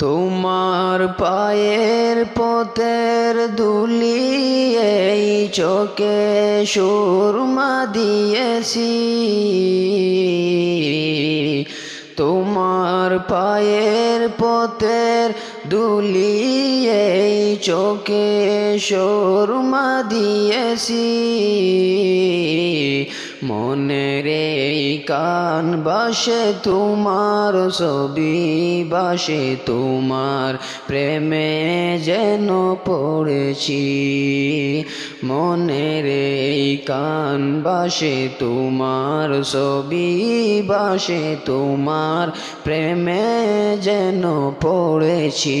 তোমার পায়ের পথের দুলি এই চোখে সুরমা দিয়েছি। তোমার পায়ের পথের দুলি এই চোখে সুরমা দিয়েছি। মনের রে কান বাসে তোমার, ছবি বাসে তোমার, প্রেমে যেন পড়েছি। মনের এই কান বাসে তোমার, ছবি বাসে তোমার, প্রেমে যেন পড়েছি।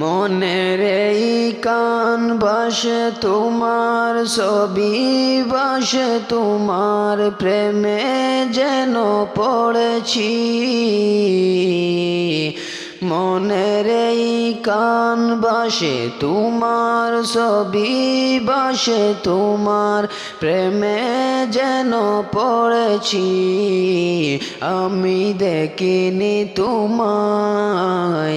মনের এই কান বাসে, তোমার ছবি বাসে, তোমার প্রেমে যেন পড়েছি। মনের এই কান বাসে, তোমার ছবি বাসে, তোমার প্রেমে যেন পড়েছি। আমি দেখিনি তোমায়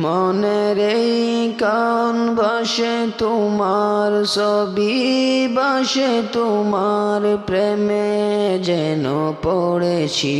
মনের এই কান বাসে, তোমার ছবি বাসে, তোমার প্রেমে যেন পড়েছি।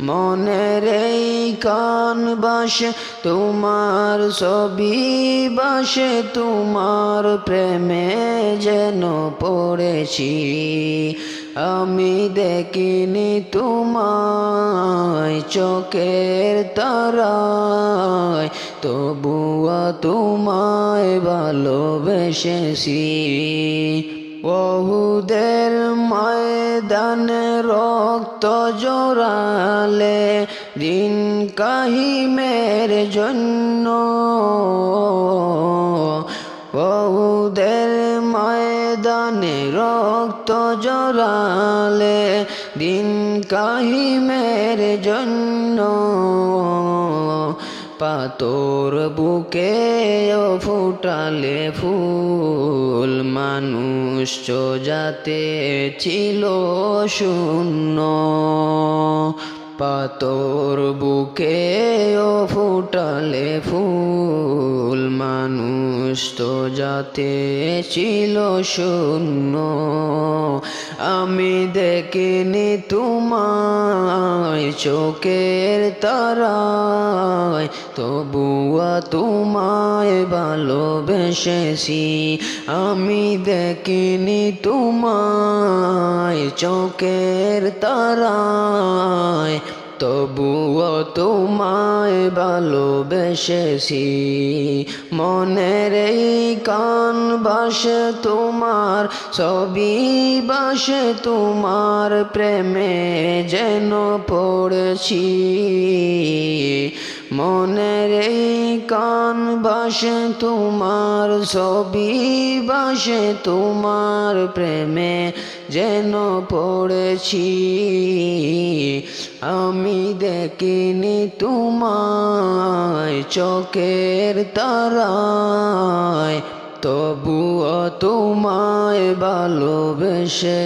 মনের এই কান বাসে, তোমার ছবি বাসে, তোমার প্রেমে যেন পড়েছি। আমি দেখিনি তোমায় চোখের তারায় তবুয়া তোমায় ভালোবেসেছি। বহুদের ময়দানে রক্ত জোড়ালে, দিন কাহিমের জন্য দিন কাহিমের জন্য পাতর বুকে ফুটালে ফুল মানুষ যাতে ছিল শূন্য। পাতর বুকে ও ফুটালে ফুল, মানুষ তো যাতে ছিল শূন্য। আমি দেখিনি তোমায়, চোখের তারায় তবুয়া তোমায় ভালোবেসেছি। আমি দেখিনি তোমায় চোখের তারায়। তবুও তোমায় ভালোবেসেছি। মনের এই কান বাসে তোমার ছবি বাসে তোমার প্রেমে যেন পড়েছি। মনের এই কান বাসে, তোমার ছবি বাসে, তোমার প্রেমে যেন পড়েছি। আমি দেখিনি তোমায় চোখের তারায়, তবুও তোমায় ভালোবেসেছি।